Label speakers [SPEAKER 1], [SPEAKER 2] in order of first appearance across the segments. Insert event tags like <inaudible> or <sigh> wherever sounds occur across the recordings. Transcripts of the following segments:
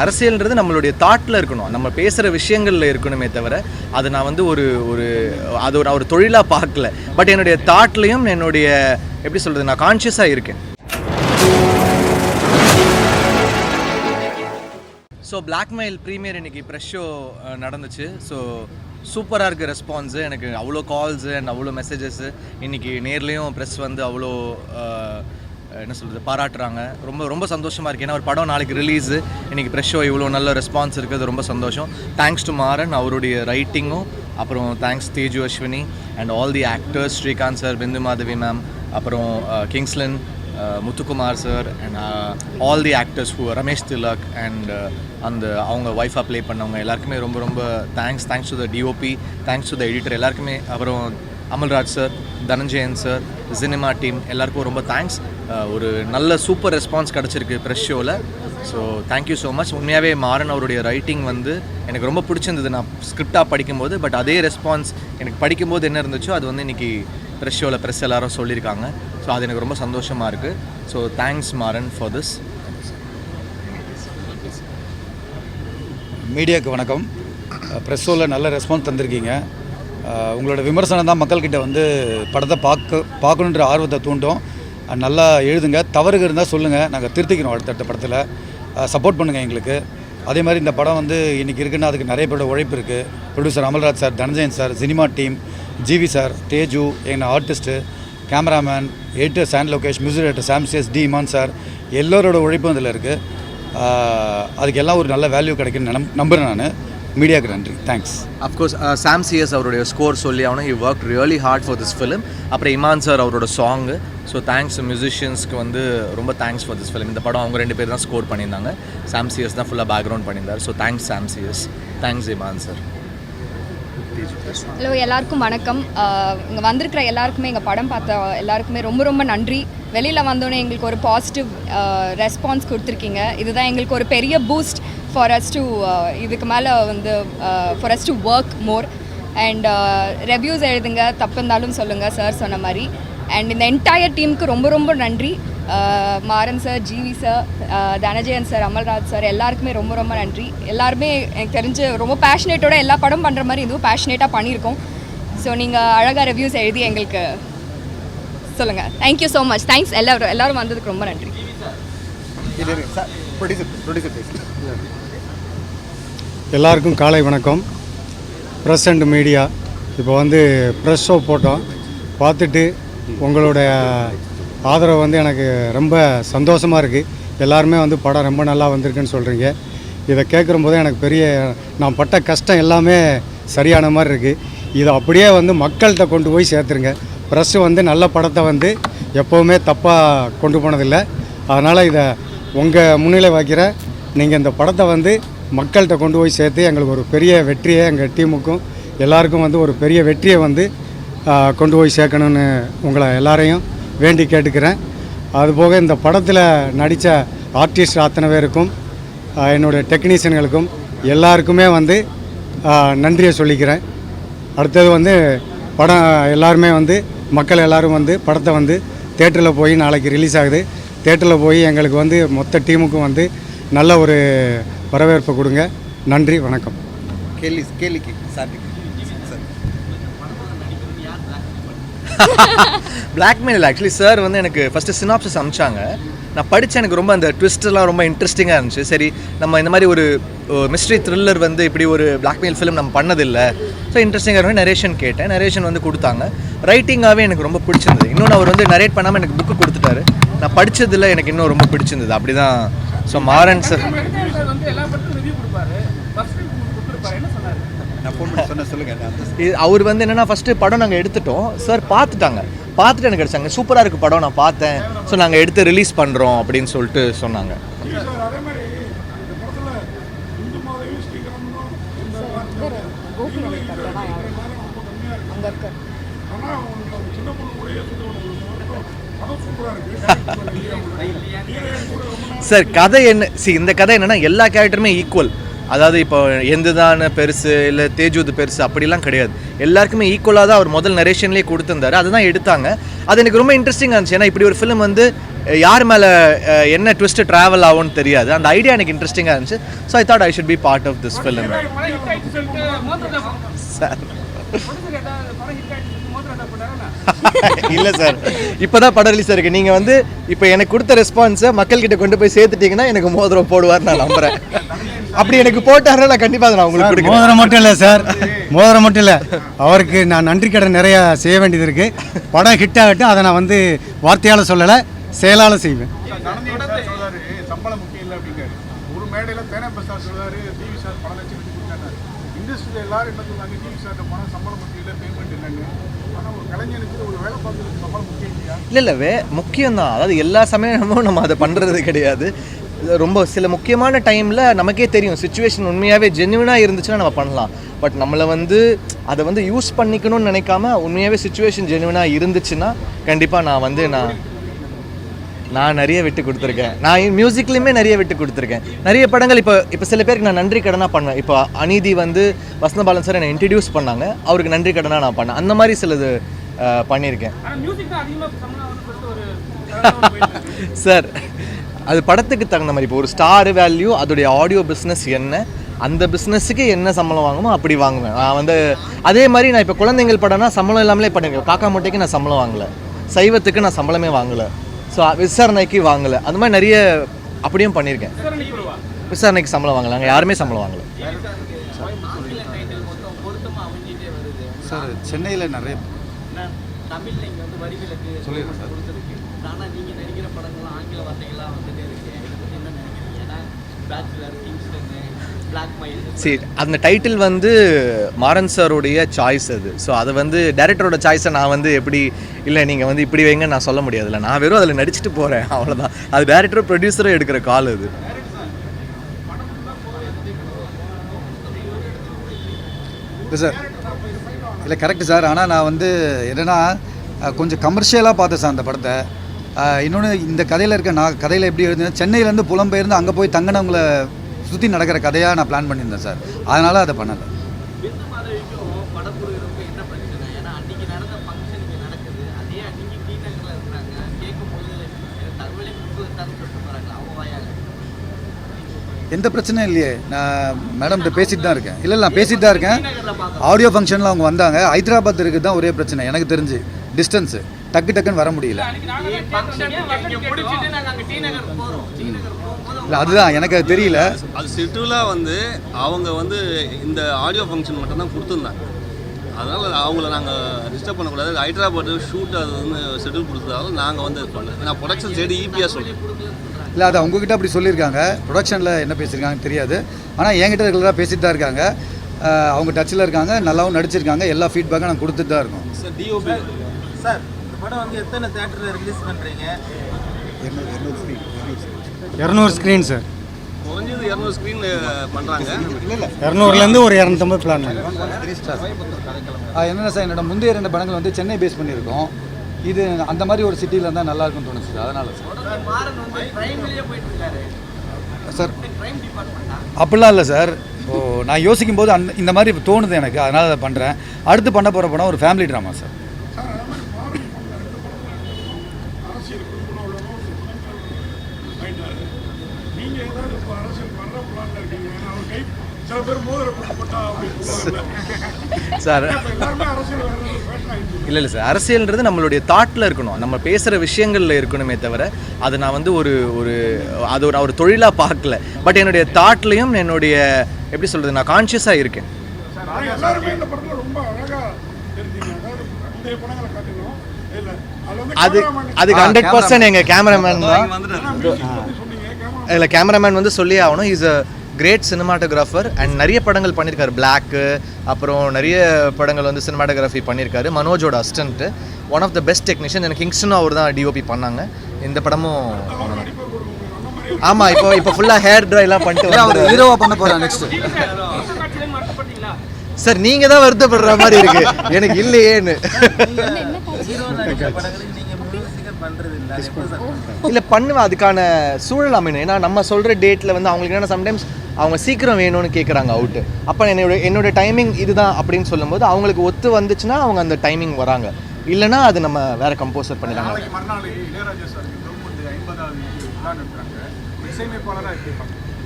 [SPEAKER 1] அரசியல்ன்றது நம்மளுடைய தாட்டில் இருக்கணும். நம்ம பேசுகிற விஷயங்களில் இருக்கணுமே தவிர அது நான் வந்து ஒரு ஒரு அது ஒரு ஒரு தொழிலாக பார்க்கல. பட் என்னுடைய தாட்லேயும் என்னுடைய எப்படி சொல்கிறது நான் கான்ஷியஸாக இருக்கேன். ஸோ பிளாக்மெயில் ப்ரீமியர் இன்றைக்கி ப்ரெஷ் ஷோ நடந்துச்சு. ஸோ சூப்பராக இருக்குது ரெஸ்பான்ஸு எனக்கு அவ்வளோ கால்ஸு அண்ட் அவ்வளோ மெசேஜஸ்ஸு இன்றைக்கி நேர்லேயும் ப்ரெஸ் வந்து அவ்வளோ என்ன சொல்கிறது பாராட்டுறாங்க. ரொம்ப ரொம்ப சந்தோஷமாக இருக்குது ஏன்னா ஒரு படம் நாளைக்கு ரிலீஸு இன்றைக்கி ப்ரெஷ் ஷோ இவ்வளோ நல்ல ரெஸ்பான்ஸ் இருக்குது ரொம்ப சந்தோஷம். தேங்க்ஸ் டு மாறன் அவருடைய ரைட்டிங்கும் அப்புறம் thanks Teju Ashwini and all the actors Srikanth sir Bindu Madhavi ma'am அப்புறம் Kingsley Muthukumar sir and all the actors who Ramesh Thilak and அந்த அவங்க ஒய்ஃபாக ப்ளே பண்ணவங்க எல்லாருக்குமே ரொம்ப ரொம்ப thanks thanks to the DOP thanks to the editor எல்லாருக்குமே அப்புறம் Amalraj sir Dhananjayan sir cinema team எல்லாருக்கும் ரொம்ப தேங்க்ஸ் ஒரு நல்ல சூப்பர் ரெஸ்பான்ஸ் கிடச்சிருக்கு ப்ரெஷ் ஷோவில் so thank you so much உண்மையாகவே மாறன் அவருடைய ரைட்டிங் வந்து எனக்கு ரொம்ப பிடிச்சிருந்தது. நான் ஸ்கிரிப்டாக படிக்கும்போது பட் அதே ரெஸ்பான்ஸ் எனக்கு படிக்கும்போது என்ன இருந்துச்சோ அது வந்து இன்றைக்கி ப்ரெஷ் ஷோவில் ப்ரெஸ் எல்லாரும் சொல்லியிருக்காங்க. ஸோ அது எனக்கு ரொம்ப சந்தோஷமாக இருக்குது so thanks Maran for this
[SPEAKER 2] மீடியாவுக்கு வணக்கம். ப்ரெஸ் ஷோவில் நல்ல ரெஸ்பான்ஸ் தந்திருக்கீங்க. உங்களோட விமர்சனம் தான் மக்கள்கிட்ட வந்து படத்தை பார்க்க பார்க்கணுன்ற ஆர்வத்தை தூண்டும். நல்லா எழுதுங்க. தவறுகள் இருந்தால் சொல்லுங்கள் நாங்கள் திருத்திக்கிறோம் அடுத்தடுத்த படத்தில். சப்போர்ட் பண்ணுங்கள் எங்களுக்கு. அதே மாதிரி இந்த படம் வந்து இன்றைக்கி இருக்குன்னா அதுக்கு நிறைய பேரோட உழைப்பு இருக்குது producer Amalraj sir Dhananjayan sir cinema team GV sir Teju எங்கள் ஆர்டிஸ்ட்டு கேமராமேன் எடிட்டர் சாண்ட் லோகேஷ் மியூசிக் டேரக்டர் சாம்சியஸ் டி இமான் சார் எல்லோரோட உழைப்பும் இதில் இருக்குது அதுக்கு எல்லாம் ஒரு நல்ல வேல்யூ கிடைக்குன்னு நம் நம்புகிறேன் நான். மீடியாவுக்கு நன்றி. Thanks
[SPEAKER 1] of course Sam CS அவருடைய ஸ்கோர் சொல்லி ஆகணும் he work really hard for this film அப்புறம் இமான் சார் அவரோட சாங்கு ஸோ தேங்க்ஸ் மியூசிஷியன்ஸ்க்கு வந்து ரொம்ப தேங்க்ஸ் ஃபார் திஸ் ஃபிலிம் இந்த படம் அவங்க ரெண்டு பேர் தான் ஸ்கோர் பண்ணியிருந்தாங்க. சாம் சிஎஸ் தான் ஃபுல்லாக பேக்ரவுண்ட் பண்ணியிருந்தார். So thanks Sam CS thanks Imman sir
[SPEAKER 3] hello எல்லாருக்கும் வணக்கம். இங்கே வந்திருக்கிற எல்லாருக்குமே எங்கள் படம் பார்த்த எல்லாருக்குமே ரொம்ப ரொம்ப நன்றி. வெளியில் வந்தோடனே எங்களுக்கு ஒரு பாசிட்டிவ் ரெஸ்பான்ஸ் கொடுத்துருக்கீங்க. இதுதான் எங்களுக்கு ஒரு பெரிய பூஸ்ட் ஃபார் அஸ் டு இதுக்கு மேலே வந்து for us to work more and reviews எழுதுங்க தப்பு இருந்தாலும் சொல்லுங்கள் சார் சொன்ன மாதிரி. அண்ட் இந்த என்டையர் டீமுக்கு ரொம்ப ரொம்ப நன்றி. Maran sir GV sir Dhananjayan sir Amalraj sir எல்லாருக்குமே ரொம்ப ரொம்ப நன்றி. எல்லாருமே எனக்கு தெரிஞ்சு ரொம்ப பேஷனேட்டோட எல்லா படம் பண்ணுற மாதிரி இதுவும் பேஷனேட்டாக பண்ணியிருக்கோம். ஸோ நீங்கள் அழகாக ரிவ்யூஸ் எழுதி எங்களுக்கு சொல்லுங்கள் தேங்க்யூ ஸோ மச் தேங்க்ஸ் எல்லாரும். எல்லாரும் வந்ததுக்கு ரொம்ப நன்றி.
[SPEAKER 4] எல்லாருக்கும் காலை வணக்கம். ப்ரெஸ் அண்ட் மீடியா இப்போ வந்து ப்ரெஸ் ஷோ போட்டோம். பார்த்துட்டு உங்களுடைய ஆதரவு வந்து எனக்கு ரொம்ப சந்தோஷமாக இருக்குது எல்லாருமே வந்து படம் ரொம்ப நல்லா வந்திருக்குன்னு சொல்கிறீங்க இதை கேட்குற போதே எனக்கு பெரிய நான் பட்ட கஷ்டம் எல்லாமே சரியான மாதிரி இருக்குது இதை அப்படியே வந்து மக்கள்கிட்ட கொண்டு போய் சேர்த்துருங்க. ப்ரெஸ்ஸு வந்து நல்ல படத்தை வந்து எப்போவுமே தப்பாக கொண்டு போனதில்லை. அதனால் இதை உங்கள் முன்னிலை வைக்கிற நீங்கள் இந்த படத்தை வந்து மக்கள்கிட்ட கொண்டு போய் சேர்த்து எங்களுக்கு ஒரு பெரிய வெற்றியை எங்கள் டீமுக்கும் எல்லாருக்கும் வந்து ஒரு பெரிய வெற்றியை வந்து கொண்டு போய் சேர்க்கணும்னு உங்களை எல்லாரையும் வேண்டி கேட்டுக்கிறேன். அதுபோக இந்த படத்தில் நடித்த ஆர்டிஸ்ட் அத்தனை பேருக்கும் என்னுடைய டெக்னீஷியன்களுக்கும் எல்லாருக்குமே வந்து நன்றியை சொல்லிக்கிறேன். அடுத்தது வந்து படம் எல்லாருமே வந்து மக்கள் எல்லாரும் வந்து படத்தை வந்து தேட்டரில் போய் நாளைக்கு ரிலீஸ் ஆகுது. தேட்டரில் போய் எங்களுக்கு வந்து மொத்த டீமுக்கும் வந்து நல்ல ஒரு வரவேற்பு கொடுங்க. நன்றி வணக்கம்.
[SPEAKER 1] கேள்வி கேள்விக்கு சாப்பிட்டு பிளாக்மெயில் ஆக்சுவலி சார் வந்து எனக்கு ஃபஸ்ட்டு சினாப்சஸ் அமிச்சாங்க நான் படித்த எனக்கு ரொம்ப அந்த ட்விஸ்ட்லாம் ரொம்ப இன்ட்ரெஸ்டிங்காக இருந்துச்சு. சரி நம்ம இந்த மாதிரி ஒரு மிஸ்ட்ரி த்ரில்லர் வந்து இப்படி ஒரு பிளாக்மெயில் ஃபிலிம் நம்ம பண்ணதில்லை. ஸோ இன்ட்ரெஸ்டிங்காக இருக்கும் நரேஷன் கேட்டேன். நரேஷன் வந்து கொடுத்தாங்க. ரைட்டிங்காகவே எனக்கு ரொம்ப பிடிச்சிருந்தது. இன்னொன்று அவர் வந்து நரேட் பண்ணாமல் எனக்கு புக்கு கொடுத்துட்டாரு. நான் படித்ததில் எனக்கு இன்னும் ரொம்ப பிடிச்சிருந்தது. அப்படி தான் ஸோ மாறன் சார்
[SPEAKER 2] நான் ஃபோன் பண்ணி சொன்ன சொல்லுங்கள்
[SPEAKER 1] இது- அவர் வந்து என்னன்னா ஃபர்ஸ்ட் படம் நாங்கள் எடுத்துட்டோம். சார் பார்த்துட்டாங்க. பார்த்துட்டு எனக்கு கிடைச்சாங்க சூப்பராக இருக்கு படம் நான் பார்த்தேன். ஸோ நாங்கள் எடுத்து ரிலீஸ் பண்ணுறோம் அப்படின்னு சொல்லிட்டு சொன்னாங்க. சார் கதை என்ன சி இந்த கதை என்னன்னா எல்லா கேரக்டருமே ஈக்குவல் அதாவது இப்போ எந்ததான பெருசு இல்லை தேஜுது பெருசு அப்படிலாம் கிடையாது. எல்லாருக்குமே ஈக்குவலாக தான் அவர் முதல் நரேஷன்லேயே கொடுத்துருந்தாரு. அதுதான் எடுத்தாங்க. அது எனக்கு ரொம்ப இன்ட்ரெஸ்டிங்காக இருந்துச்சு. ஏன்னா இப்படி ஒரு ஃபிலிம் வந்து யார் மேலே என்ன ட்விஸ்ட் ட்ராவல் ஆகும்னு தெரியாது. அந்த ஐடியா எனக்கு இன்ட்ரெஸ்டிங்காக இருந்துச்சு. So I thought I should be part of this film sir. இல்லை சார். இப்போ தான் படம் ரிலீஸ் இருக்கு. நீங்கள் வந்து இப்போ எனக்கு கொடுத்த ரெஸ்பான்ஸை மக்கள்கிட்ட கொண்டு போய் சேர்த்துட்டீங்கன்னா எனக்கு மோதிரம் போடுவார் நான் நம்புறேன். அப்படி எனக்கு போட்டாருன்னா நான் கண்டிப்பாக நான் உங்களுக்கு
[SPEAKER 4] மோதிரம் மட்டும் இல்லை சார். மோதிரம் மட்டும் இல்லை. அவருக்கு நான் நன்றி கடன் நிறையா செய்ய வேண்டியது இருக்கு. படம் ஹிட் ஆகட்டும். அதை நான் வந்து வார்த்தையால் சொல்லலை செயலால் செய்வேன்.
[SPEAKER 5] சொல்றாரு சம்பளம் முக்கியம் இல்லை அப்படிங்காரு ஒரு மேடையில தேனா பிரசாத் சொல்றாரு இண்டஸ்ட்ரியில் எல்லாரும் என்ன சொல்றாங்க டிவி சார் போனால் சம்பளம் முக்கியம் இல்லை பேமெண்ட் இல்லைன்னு ஆனால் ஒரு கலைஞனுக்கு ஒரு வேலை பார்க்கறதுக்கு சம்பளம் முக்கியம் இல்லையா?
[SPEAKER 1] இல்லை இல்லை வே முக்கியம் தான் அதாவது எல்லா சமயமும் நம்ம அதை பண்ணுறது கிடையாது. ரொம்ப சில முக்கியமான டைமில் நமக்கே தெரியும். சுச்சுவேஷன் உண்மையாகவே ஜென்யூனாக இருந்துச்சுன்னா நம்ம பண்ணலாம். பட் நம்மளை வந்து அதை வந்து யூஸ் பண்ணிக்கணும்னு நினைக்காம உண்மையாகவே சுச்சுவேஷன் ஜென்யூனாக இருந்துச்சுன்னா கண்டிப்பாக நான் வந்து நான் நான் நிறைய விட்டு கொடுத்துருக்கேன். நான் மியூசிக்லேயுமே நிறைய விட்டு கொடுத்துருக்கேன். நிறைய படங்கள் இப்போ இப்போ சில பேருக்கு நான் நன்றி கடனாக பண்ணுவேன். இப்போ அநீதி வந்து வசந்தபாலன் சார் என்னை இன்ட்ரடியூஸ் பண்ணாங்க. அவருக்கு நன்றி கடனாக நான் பண்ணேன். அந்த மாதிரி சிலது பண்ணியிருக்கேன். <laughs> சார் அது படத்துக்கு தகுந்த மாதிரி. இப்போ ஒரு ஸ்டார் வேல்யூ அதோடைய ஆடியோ பிஸ்னஸ் என்ன அந்த பிஸ்னஸுக்கு என்ன சம்பளம் வாங்குமோ அப்படி வாங்குவேன். நான் வந்து அதே மாதிரி நான் இப்போ குழந்தைங்கள் படம்னா சம்பளம் இல்லாமலே பண்ணியிருக்கேன் காக்கா முட்டைக்கு நான் சம்பளம் வாங்கலை. சைவத்துக்கு நான் சம்பளமே வாங்கலை. ஸோ விசாரணைக்கு வாங்கலை. அந்த மாதிரி நிறைய அப்படியும் பண்ணியிருக்கேன் விசாரணைக்கு சம்பளம் வாங்கலாங்க யாருமே சம்பளம் வாங்கலை.
[SPEAKER 2] சார் சென்னையில் நிறைய
[SPEAKER 6] தமிழ்ல இங்க வந்து வரி விலக்கு கொடுத்துருக்கு ஆனா நீங்க நடிக்கிற படங்கள்லாம் ஆங்கில வார்த்தைகள்லாம் வந்துட்டே இருக்கு. இதை பத்தி என்ன நினைக்கிறீங்க? ஏன்னா பேச்சுலர் மைல்
[SPEAKER 1] சரி அந்த டைட்டில் வந்து மாறன் சாருடைய சாய்ஸ் அது. ஸோ அது வந்து டேரக்டரோட சாய்ஸை நான் வந்து எப்படி இல்லை நீங்கள் வந்து இப்படி வைங்க நான் சொல்ல முடியாதுல்ல. நான் வெறும் அதில் நடிச்சுட்டு போகிறேன் அவ்வளோதான் அது டேரக்டரும் ப்ரொடியூசரும் எடுக்கிற கால் அது.
[SPEAKER 2] சார் இல்லை கரெக்டு சார் ஆனால் நான் வந்து என்னென்னா கொஞ்சம் கமர்ஷியலாக பார்த்தேன் சார் அந்த படத்தை. இன்னொன்று இந்த கதையில் இருக்க நான் கதையில் எப்படி எழுதுனா சென்னையிலேருந்து புலம்பெயர்ந்து அங்கே போய் தங்கினவங்களை சுற்றி நடக்கிற கதையாக நான் பிளான் பண்ணியிருந்தேன் சார். அதனால் அதை பண்ணலை. எந்த பிரச்சனையும் இல்லையே. நான் மேடம்கிட்ட பேசிட்டு தான் இருக்கேன். இல்லை இல்லை நான் பேசிட்டு தான் இருக்கேன். ஆடியோ ஃபங்க்ஷனில் அவங்க வந்தாங்க. ஹைதராபாத் இருக்குது தான் ஒரே பிரச்சனை. எனக்கு தெரிஞ்சு டிஸ்டன்ஸு டக்கு டக்குன்னு வர முடியல. இல்லை அதுதான் எனக்கு அது தெரியல.
[SPEAKER 7] அது செட்டிலாக வந்து அவங்க வந்து இந்த ஆடியோ ஃபங்க்ஷன் மட்டும்தான் கொடுத்துருந்தாங்க. அதனால் அவங்கள நாங்கள் டிஸ்டர்ப் பண்ணக்கூடாது. ஹைதராபாத் ஷூட் அது வந்து ஷெட்யூல் கொடுத்ததால நாங்கள் வந்து இது பண்ணல. நான் ப்ரொடக்ஷன் சைடு ஈபியாக சொல்கிறேன்
[SPEAKER 2] இல்லை அது அவங்கக்கிட்ட அப்படி சொல்லியிருக்காங்க. ப்ரொடக்ஷனில் என்ன பேசியிருக்காங்கன்னு தெரியாது. ஆனால் என்கிட்ட ரெகுலராக பேசிட்டு தான் இருக்காங்க. அவங்க டச்சில் இருக்காங்க நல்லாவும் நடிச்சிருக்காங்க. எல்லா ஃபீட்பேக்கும் நான் கொடுத்துட்டு தான் இருக்கோம்.
[SPEAKER 8] சார் டிஓபி சார் இந்த படம் வந்து எத்தனை தேட்டரில் ரிலீஸ் பண்ணுறீங்க
[SPEAKER 4] இரநூறு ஸ்க்ரீன் சார்
[SPEAKER 7] குறைஞ்சது இரநூறு ஸ்க்ரீன் பண்ணுறாங்க
[SPEAKER 4] இரநூறுலேருந்து ஒரு இரநூத்தம்பது பிளான்
[SPEAKER 2] என்னென்ன சார் என்னோட முந்தைய ரெண்டு படங்கள் வந்து சென்னை பேஸ் பண்ணியிருக்கோம். இது அந்த மாதிரி ஒரு சிட்டியில் இருந்தால் நல்லா இருக்கும்னு தோணுச்சு சார் அதனால சார்
[SPEAKER 6] மாறன் வந்து பிரைம்லேயே போயிட்டு இருக்காரு
[SPEAKER 2] சார் அப்படிலாம் இல்லை சார் ஓ நான் யோசிக்கும் போது அந்த இந்த மாதிரி தோணுது எனக்கு. அதனால் அதை பண்ணுறேன் அடுத்து பண்ண போகிற படம் ஒரு ஃபேமிலி ட்ராமா சார்
[SPEAKER 5] சார் அதே மாதிரி ஃபாரின் பண்ண ரெண்டு படங்களும் அரசியல் குறிப்பிடவும் நீங்கள் ஏதாவது இப்போ அரசியல் வர்ற பிளான்ல இருக்கீங்க ஏன்னா அவர் கை சில பேர் மோதிர போட்டா அப்படின்னு சொல்லுவாங்க
[SPEAKER 1] சார் இல்லை இல்லை சார். அரசியல்ன்றது நம்மளுடைய தாட்டில் இருக்கணும். நம்ம பேசுகிற விஷயங்களில் இருக்கணுமே தவிர அதை நான் வந்து ஒரு ஒரு அது ஒரு ஒரு தொழிலாக பார்க்கல. பட் என்னுடைய தாட்லேயும் என்னுடைய எப்படி சொல்கிறது நான் கான்ஷியஸாக இருக்கேன்.
[SPEAKER 5] அது
[SPEAKER 1] அதுக்கு ஹண்ட்ரட் பர்சன்ட் எங்கள் கேமராமேன் தான். இல்லை கேமராமேன் வந்து சொல்லி ஆகணும். Is a great cinematographer and நிறைய படங்கள் பண்ணியிருக்காரு பிளாக்கு அப்புறம் நிறைய படங்கள் வந்து சினிமாட்டோகிராஃபி பண்ணியிருக்காரு மனோஜோட assistant one of the best technician எனக்கு கிங்ஸ்டனும் அவர் தான் டிஓபி பண்ணாங்க. இந்த படமும் ஆமாம் இப்போ இப்போ ஃபுல்லாக ஹேர் ட்ரைலாம் பண்ணிட்டு
[SPEAKER 2] அவர் ஹீரோவாக பண்ண போகிறேன் நெக்ஸ்ட்
[SPEAKER 1] சார் நீங்கள் தான் வருத்தப்படுற மாதிரி இருக்கு. எனக்கு இல்லையேன்னு.
[SPEAKER 8] இல்லை
[SPEAKER 1] பண்ணுவேன் அதுக்கான சூழல் அமையணும். ஏன்னா நம்ம சொல்கிற டேட்டில் வந்து அவங்களுக்கு என்ன சம்டைம்ஸ் அவங்க சீக்கிரம் வேணும்னு கேட்குறாங்க அவுட்டு அப்போ என்னோட என்னோட டைமிங் இதுதான் அப்படின்னு சொல்லும்போது அவங்களுக்கு ஒத்து வந்துச்சுன்னா அவங்க அந்த டைமிங் வராங்க. இல்லைன்னா அது நம்ம வேற கம்போசர் பண்ணிடுறாங்க.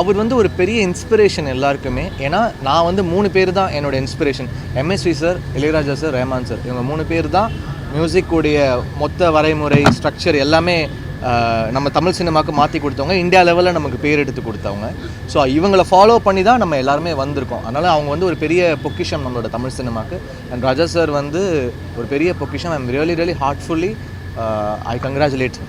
[SPEAKER 1] அவர் வந்து ஒரு பெரிய இன்ஸ்பிரேஷன் எல்லாருக்குமே. ஏன்னா நான் வந்து மூணு பேர் தான் என்னோட inspiration MSV sir Ilaiyaraaja sir Rahman sir இவங்க மூணு பேர் தான் மியூசிக்குடைய மொத்த வரைமுறை ஸ்ட்ரக்சர் எல்லாமே நம்ம தமிழ் சினிமாவுக்கு மாற்றி கொடுத்தவங்க. இந்தியா லெவலில் நமக்கு பேர் எடுத்து கொடுத்தவங்க. ஸோ இவங்களை ஃபாலோ பண்ணி தான் நம்ம எல்லாருமே வந்திருக்கோம். அதனால் அவங்க வந்து ஒரு பெரிய பொக்கிஷம் நம்மளோட தமிழ் சினிமாவுக்கு. அண்ட் ராஜா சார் வந்து ஒரு பெரிய பொக்கிஷம். I am really really heartfully I congratulate